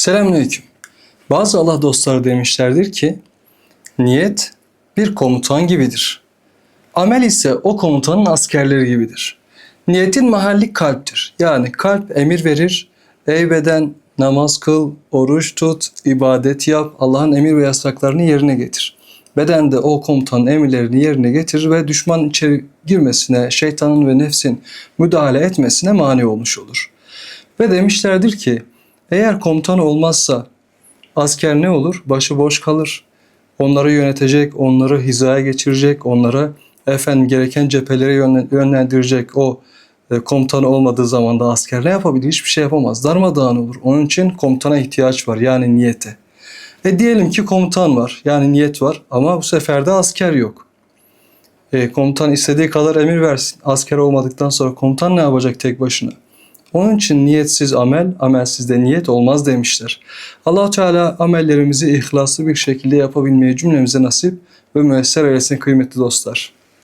Selamünaleyküm. Bazı Allah dostları demişlerdir ki niyet bir komutan gibidir. Amel ise o komutanın askerleri gibidir. Niyetin mahalli kalptir. Yani kalp emir verir. Ey beden namaz kıl, oruç tut, ibadet yap, Allah'ın emir ve yasaklarını yerine getir. Beden de o komutanın emirlerini yerine getirir ve düşman içeri girmesine, şeytanın ve nefsin müdahale etmesine mani olmuş olur. Ve demişlerdir ki eğer komutan olmazsa asker ne olur? Başıboş kalır. Onları yönetecek, onları hizaya geçirecek, onlara efendim gereken cephelere yönlen- yönlendirecek o e, komutan olmadığı zaman da asker ne yapabilir? Hiçbir şey yapamaz. Darmadağın olur. Onun için komutana ihtiyaç var. Yani niyete. E diyelim ki komutan var. Yani niyet var ama bu sefer de asker yok. E, komutan istediği kadar emir versin. Asker olmadıktan sonra komutan ne yapacak tek başına? Onun için niyetsiz amel, amelsiz de niyet olmaz demişler. allah Teala amellerimizi ihlaslı bir şekilde yapabilmeyi cümlemize nasip ve müesser eylesin kıymetli dostlar.